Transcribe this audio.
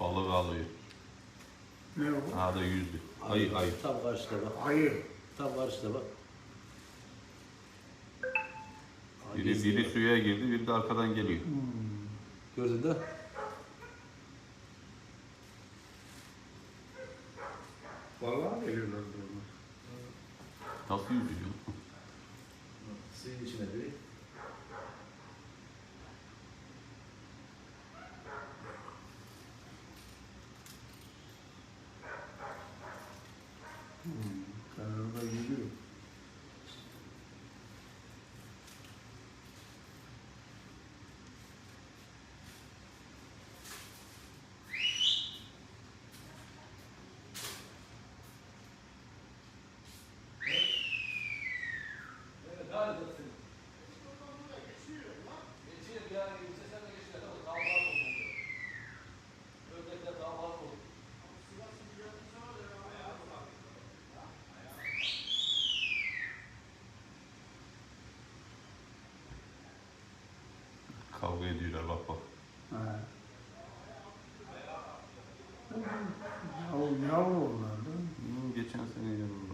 Balık alıyor. Ne o? Ha da yüzdü. Ayı ayı. Tam karşıda bak. Ayı. Tam karşıda bak. Biri, biri bak. suya girdi, biri de arkadan geliyor. Gördün de. Vallahi geliyorlar durma. Nasıl yüzüyor? Suyun içine biri. Kavga ediyorlar bak bak. Ha. Yavru, yavru onlar da. Geçen sene yavrular.